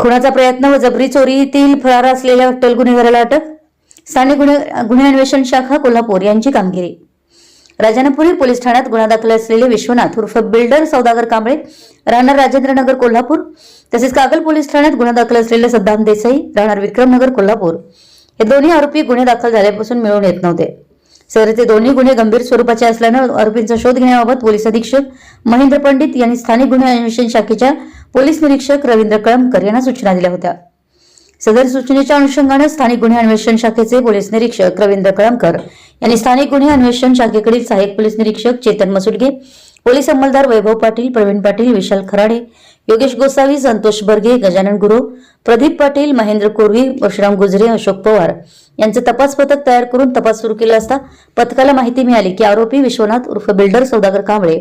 खुनाचा प्रयत्न व जबरी चोरीतील फरार असलेल्या अट्टल गुन्हेगाराला अटक? स्थानिक गुन्हे गुन्हे अन्वेषण शाखा कोल्हापूर यांची कामगिरी. राजानापुरी पोलीस ठाण्यात गुन्हा दाखल असलेले विश्वनाथ उर्फ बिल्डर सौदागर कांबळे राहणार राजेंद्रनगर कोल्हापूर तसेच कागल पोलीस ठाण्यात गुन्हा दाखल असलेले सद्दाम देसाई राहणार विक्रमनगर कोल्हापूर. हे दोन्ही आरोपी गुन्हे दाखल झाल्यापासून मिळून येत नव्हते. सदरचे दोन्ही गुन्हे गंभीर स्वरूपाचे असल्यानं आरोपींचा शोध घेण्याबाबत पोलीस अधीक्षक महेंद्र पंडित यांनी स्थानिक गुन्हे अन्वेषण शाखेच्या पोलीस निरीक्षक रवींद्र कळमकर यांना सूचना दिल्या होत्या. सदर सूचनेच्या अनुषंगाने स्थानिक गुन्हे अन्वेषण शाखेचे पोलीस निरीक्षक रवींद्र कळमकर यांनी स्थानिक गुन्हे अन्वेषण शाखेकडील सहाय्यक पोलीस निरीक्षक चेतन मसुडगे पोलीस अंमलदार वैभव पाटील प्रवीण पाटील विशाल खराडे योगेश गोसावी संतोष बर्गे गजानन गुरु प्रदीप पाटील महेंद्र कोरवी परशुराम गुजरे अशोक पवार यांचं तपास पथक तयार करून तपास सुरू केला असता पथकाला माहिती मिळाली की आरोपी विश्वनाथ उर्फ बिल्डर सौदागर कांबळे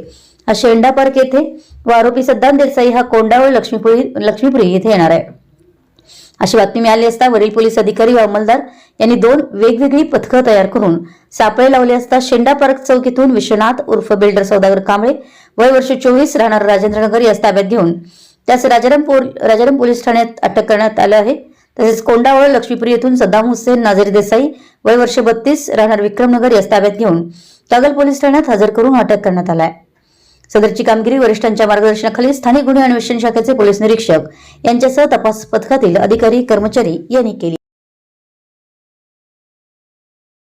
शेंडा पार्क येथे व आरोपी सद्दाम देसाई हा कोंडावळ लक्ष्मीपुरी लक्ष्मीपुरी येथे येणार आहे. अशी बातमी मिळाली असता वरील पोलीस अधिकारी व अंमलदार यांनी दोन वेगवेगळी पथकं तयार करून सापळे लावले असता शेंडा पार्क चौकीतून विश्वनाथ उर्फ बिल्डर सौदागर कांबळे वय वर्ष चोवीस राहणार राजेंद्रनगर यास ताब्यात घेऊन त्यास राजाराम राजाराम पोलीस ठाण्यात अटक करण्यात आलं आहे. तसेच कोंडावळ लक्ष्मीपुरी येथून सद्दाम हुसेन नाझीर देसाई वय वर्ष बत्तीस राहणार विक्रमनगर यास ताब्यात घेऊन कागल पोलीस ठाण्यात हजर करून अटक करण्यात आला आहे सदरची कामगिरी वरिष्ठांच्या मार्गदर्शनाखाली स्थानिक गुन्हे अन्वेषण शाखेचे पोलीस निरीक्षक यांच्यासह तपास पथकातील अधिकारी कर्मचारी यांनी केली.